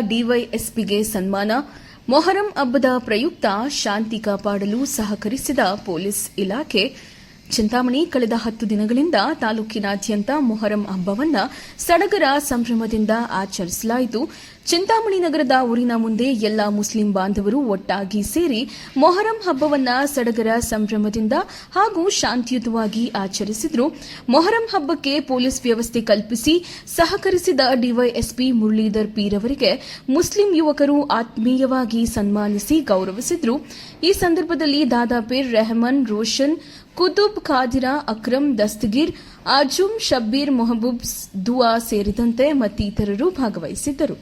ಡಿವೈಎಸ್ಪಿಗೆ ಸನ್ಮಾನ. ಮೊಹರಂ ಹಬ್ಬದ ಪ್ರಯುಕ್ತ ಶಾಂತಿ ಕಾಪಾಡಲು ಸಹಕರಿಸಿದ ಪೊಲೀಸ್ ಇಲಾಖೆ ಚಿಂತಾಮಣಿ ಕಳೆದ ಹತ್ತು ದಿನಗಳಿಂದ ತಾಲೂಕಿನಾದ್ಯಂತ ಮೊಹರಂ ಹಬ್ಬವನ್ನ ಸಡಗರ ಸಂಭ್ರಮದಿಂದ ಆಚರಿಸಲಾಯಿತು. ಚಿಂತಾಮಣಿ ನಗರದ ಊರಿನ ಮುಂದೆ ಎಲ್ಲ ಮುಸ್ಲಿಂ ಬಾಂಧವರು ಒಟ್ಟಾಗಿ ಸೇರಿ ಮೊಹರಂ ಹಬ್ಬವನ್ನ ಸಡಗರ ಸಂಭ್ರಮದಿಂದ ಹಾಗೂ ಶಾಂತಿಯುತವಾಗಿ ಆಚರಿಸಿದ್ರು. ಮೊಹರಂ ಹಬ್ಬಕ್ಕೆ ಪೊಲೀಸ್ ವ್ಯವಸ್ಥೆ ಕಲ್ಪಿಸಿ ಸಹಕರಿಸಿದ ಡಿವೈಎಸ್ಪಿ ಮುರಳೀಧರ್ ಪೀರವರಿಗೆ ಮುಸ್ಲಿಂ ಯುವಕರು ಆತ್ಮೀಯವಾಗಿ ಸನ್ಮಾನಿಸಿ ಗೌರವಿಸಿದ್ರು. ಈ ಸಂದರ್ಭದಲ್ಲಿ ದಾದಾಪೀರ್ ರೆಹಮಾನ್, ರೋಷನ್ ಕುತುಬ್ ಖಾದಿರಾ ಅಕ್ರಮ್ ದಸ್ತಗಿರ್ ಅಜುಮ್ ಶಬ್ಬೀರ್ ಮೊಹಬೂಬ್ ದುವಾ ಸೇರಿದಂತೆ ಮತ್ತಿತರರು ಭಾಗವಹಿಸಿದ್ದರು.